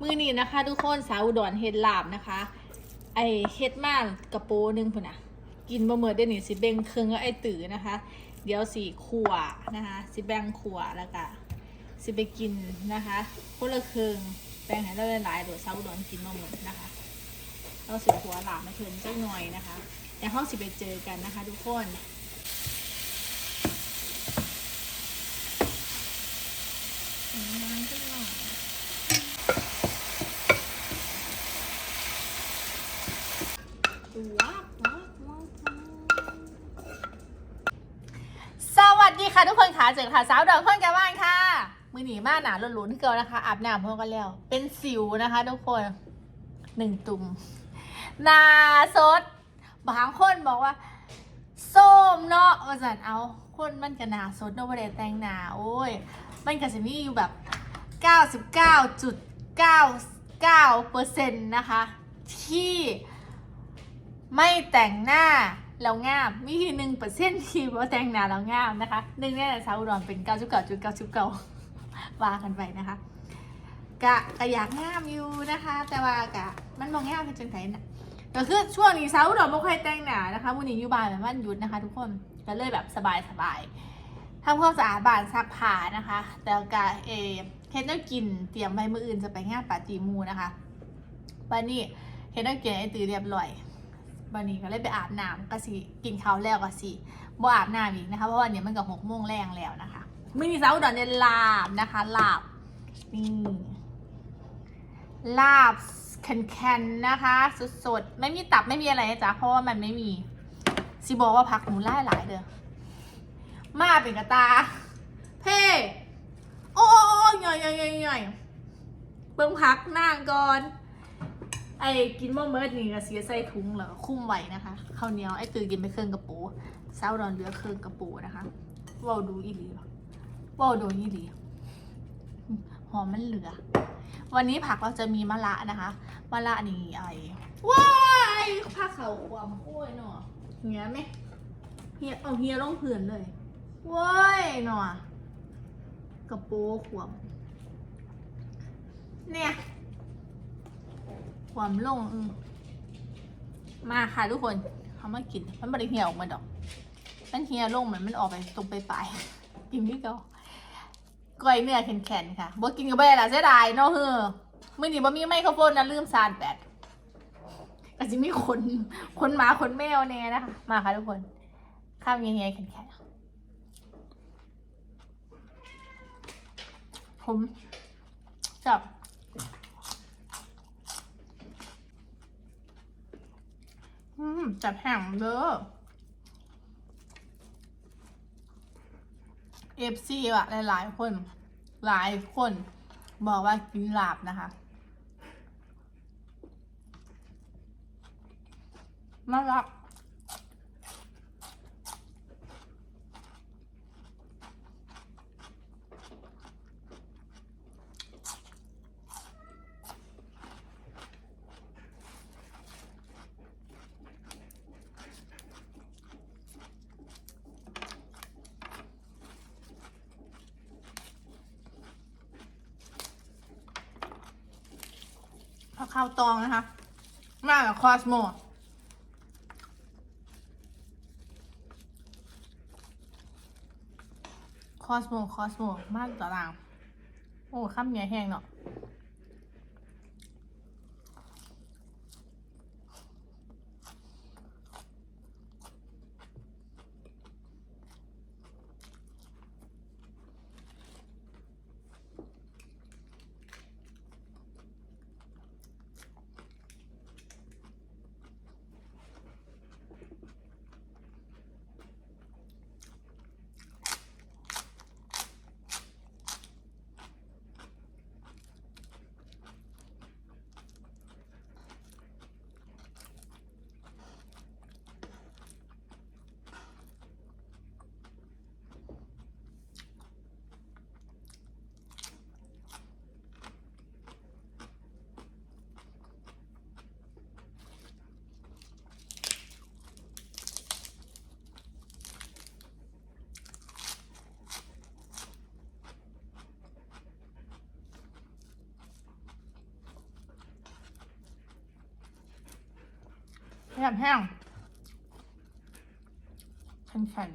มือนี้นะคะ ทุกคนสาวอุดรเฮ็ดลาบนะคะ ไอเฮ็ดมากกระโปหนึงพุ่นน่ะ กินบะเมิดเดี๋ยวนี้สิแบ่งครึ่งกับไอตือนะคะ เดี๋ยวสิขั่วนะคะสิแบ่งขั่วแล้วก็สิไปกินนะคะคนละครึ่งแบ่งให้เราหลายๆโดดสาวอุดรกินบะเมิดนะคะเราสิขั่วลาบมาเพิ่นจักหน่อยนะคะเดี๋ยวห้องสิไปเจอกันนะคะ ทุกคนำก็หน่อยว้าวว้าวว้าวสวัสดีค่ะ ทุกคนค่ะเจอค่ะสาวดอกคนกันบ้านค่ะมือหนีมากหนาลุ้นๆที่เกินนะคะ อาบน้ำพร้อมกันแล้ว เป็นสิวนะคะ ทุกคนหนึ่งตุ่มหนาสดบางคนบอกว่าส้มเนาะว่าสันเอาคนมันก็หนาสดเนาะเดแต่งหนาโอ้ย มันก็จะมีอยู่แบบ99.99เปอร์เซ็นต์นะคะ ที่ไม่แต่งหน้า แล้วงามมีหนึ่งเปอร์เซ็นต์ที่ว่าแต่งหน้าแล้วงามนะคะหนึ่งในนั้นสาวอุดรเป็น99.99ว่ากันไปนะคะกะกะอยากงามอยู่นะคะ แต่ว่ากะมันมองงามเป็นจังไงนะก็คือช่วงนี้สาวอุดรไม่ค่อยแต่งหน้านะคะวันนี้อยู่บ้านแบบวันหยุดนะคะ ทุกคนก็เลยแบบสบายสบายทำความสะอาดบ้านซักผ้านะคะ แต่กะเอเฮ็ดน้ำกินเตรียมไว้มืออื่นจะไปงานปาร์ตี้มูนะคะบันนี้เฮ็ดน้ำกินไอตือเรียบร้อย บันนี้ก็เลยไปอาบน้ำก็สิกินข้าวแล้วก็สิบ่อาบน้ำอีกนะคะเพราะว่าเนี่ยมันก็หกโมงแรงแล้วนะคะไมื้อนี้สาวอุดรเนี่ยลาบนะคะลาบนี่ลาบแคนๆนะคะ สดๆ ไม่มีตับไม่มีอะไรนะจ๊ะเพราะว่ามันไม่มีสิบอกว่าผักหนูไล่หลายเด้อมาเป็นกระตา เพ่โอ้โอ้โอ้ย่อยย่อยย่อยย่อยเบิ่งพักนางก่อน ไอ้กินมะเมิดนี่ก็เสียใส่ถุงเหรอคุ้มไว้นะคะข้าวเหนียวไอ้ตือกินไปเครื่องกระปูเศร้าดอนเหลือเครื่องกระปูนะคะว่าดูอีหลีว่าดูอีหลีหอมมันเหลือ วันนี้ผักเราจะมีมะระนะคะมะระนี่ไอ้ว้ายผ้าเขาวความโอ้ยหนอเงี้ยไหมเฮียเอาเฮียลงผื่นเลยว้ายหนอกระโปรงขวมเนี่ย ขวามลงมาค่ะทุกคนเขามากิน มันไม่ได้เหี่ยวออกมาดอก มันเหี่ยลงเหมือนมันออกไปตรงไปปลายๆกินนี่ก็ก้อยเนื้อแข็งๆค่ะบ่กินกับแบล่ะเสียดายเนาะเฮ้อมื้อนี้บ่มีไมโครโฟนนะลืมซานแบตอาจจะมีคนคนหมาคนแมวแน่นะคะมาค่ะทุกคน ข้าวเงี้ยๆแข็งๆผมจับ อืมจับแห้งเด้อเอฟซีอะหลายๆคน หลายคน บอกว่ากินลาบนะคะน่ารัก ข้าวตองนะคะ มากับคอสโมคอสโมคอสโมมากตาราง โอ้ข้ามเมียแห้งเนาะ แห้งแห้งแข็ง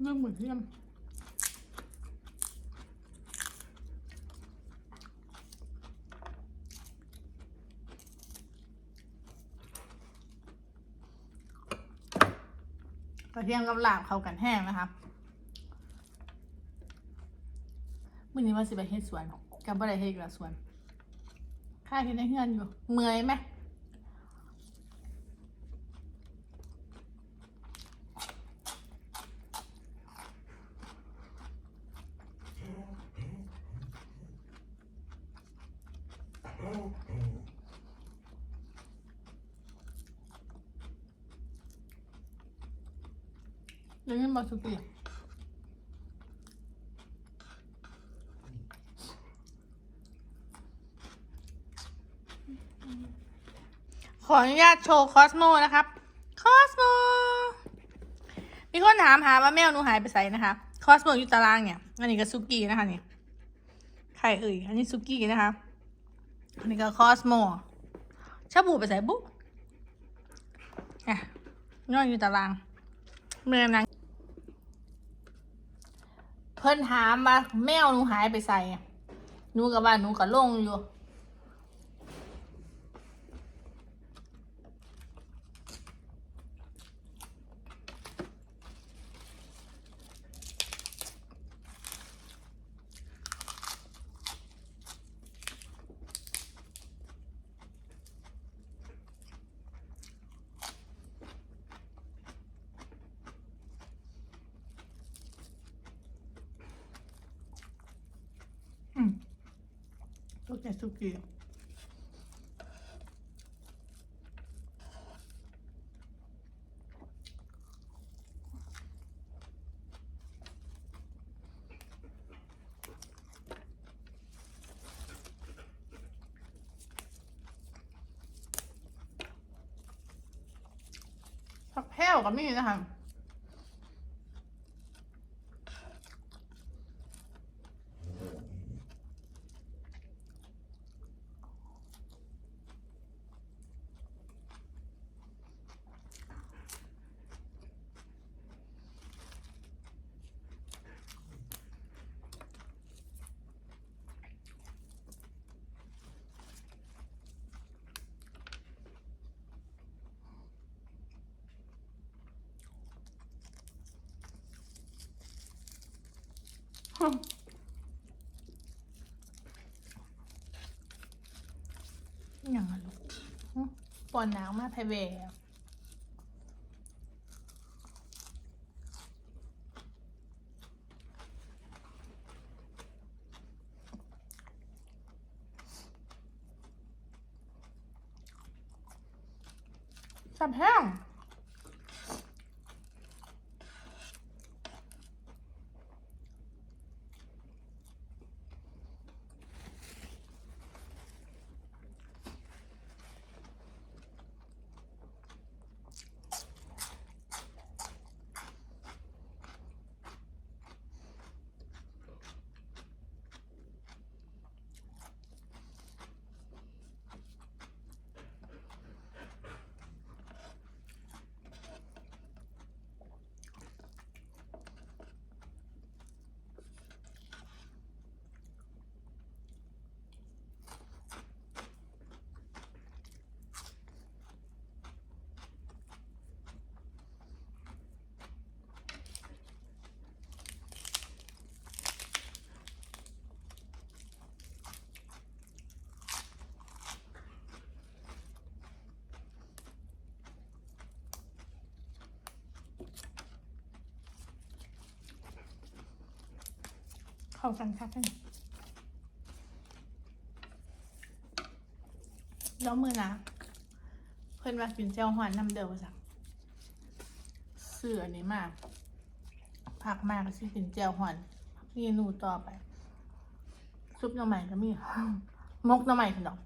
เรื่องหมูเทียมกระเทียมกับลาบเข้ากันแห้งนะคะมื่อนี้ว่าสิไปเฮ็ดสวนกับบ่ได้เฮ็ดกับสวน ค่าเฮ็ดในเฮือนอยู่ เมื่อยไหม ยวนี้มาสุกี้ขออนุญาตโชว์คอสโมนะครับ คอสโม มีคนถามหาว่าแมวหนูหายไปใส่นะคะ คอสโมอยู่ตารางเนี่ย อันนี้ก็ซุกี้นะคะเนี่ยใครเอ่ย อันนี้ซุกี้นะคะ อันนี้ก็คอสโมชาบูไปใส่บุ๊กอะนอนอยู่ตาราง เมื่อนาง เพิ่นถามมาแมวหนูหายไปใส่หนูกับว่าหนูก็ลงอยู่ โอเคสุกี้ผักแพ้วกับนี่นะคะ อย่างนั้นลูกปอนหนาวมากไทยเวสับแห้งาสันค่ะท่านแล้วมือนะเพื่อนว่ากินเจ้าหอนน้ำเดียวสักเสือนี่มากผักมากก็สิกินเจียวหอนเมนูต่อไป ซุปหน่อไม้ก็มีมกหน่อไม้ขนม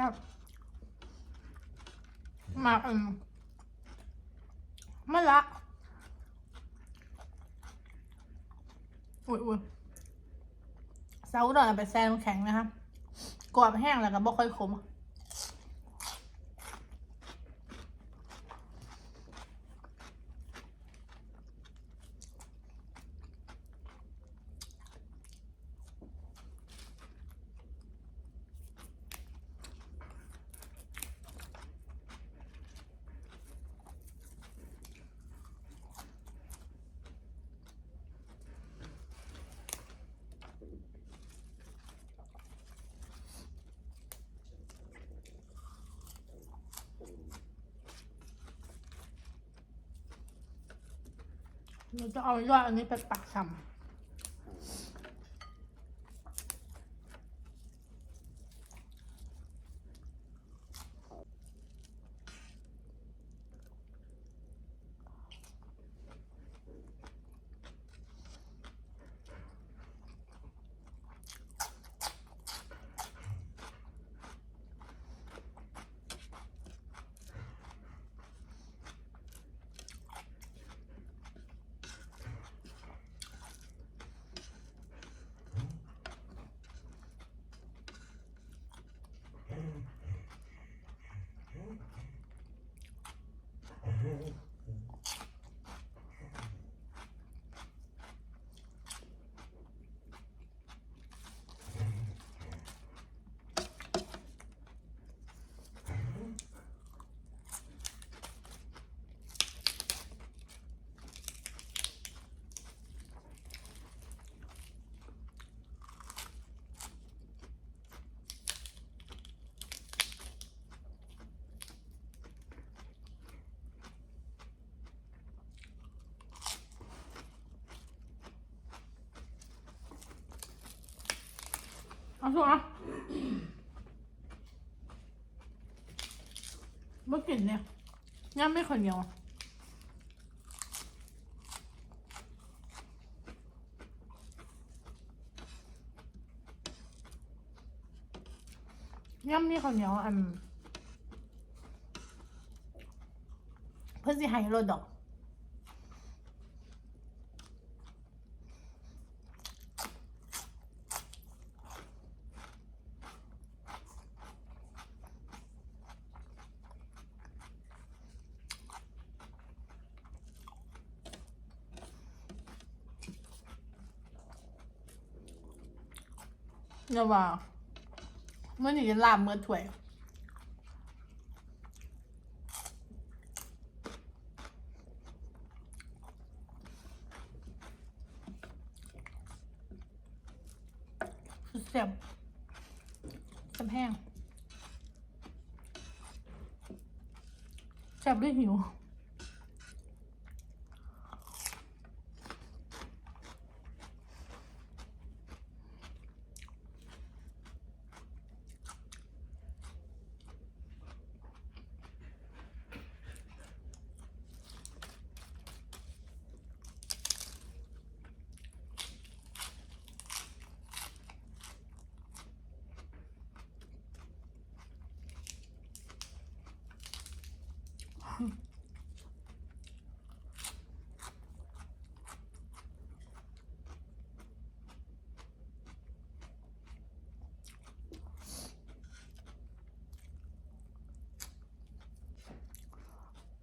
ครับมาอืมมะละอุ้ยอุ้ยเซาดอนเอาไปแซนแข็งนะครับกรอบแห้งแล้วก็บ่ค่อยขม เราจะเอายอดอันนี้ไปปักชำ เอาสุกอะเมื่อกินเนี่ยย่ำไม่คนเดียวย่ำนี่คนเดียวอัน เพื่อสิให้รถดอก อย่าว่าเมื่อนี้จะลามเมื่อถ้วยคือแซ่บแซ่บแห้งแซ่บด้วยหิว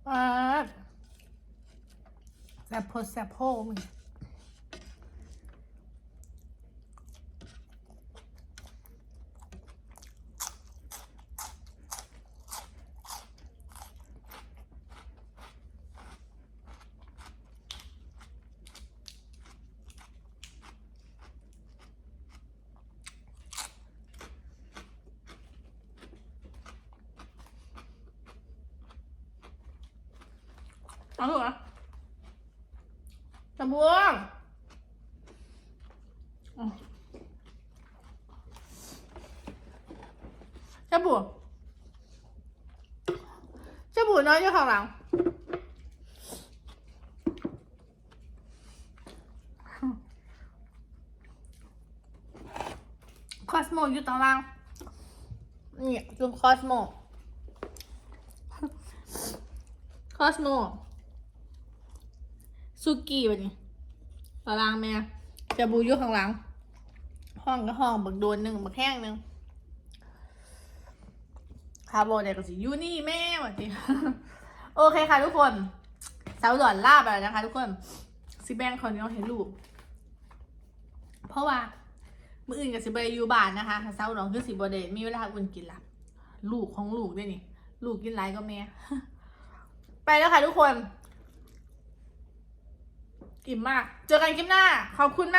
อ่าแซ่บโพดแซ่บโพมึง ตะบวงอ๋อเจ้าบัวเจ้าบัวน้อยอยู่ข้างหลังคอสโมอยู่ตารางนี่จุ่มคอสโม คอสโม ซูกี้แบบนี้ตารางแม่จะบูยู่ข้างหลัง ห้องก็ห้องบักโดนหนึ่งบักแห้งหนึ่งคาร์โบเดก็สิยูนี่แม่วันนี้โอเคค่ะทุกคนสาวหลอนลาบแล้วนะคะ ทุกคนซิแบงคอนนี้เอาให้ลูกเพราะว่ามื่ออื่นกับสิบอยู่บ้านนะคะเศร้าน้องคือสิบเดมีเวลาอุ่นกินละลูกของลูกด้วยนี่ ลูกกินไรก็แม่ ไปแล้วค่ะทุกคน อิ่มมาก เจอกันคลิปหน้า ขอบคุณมาก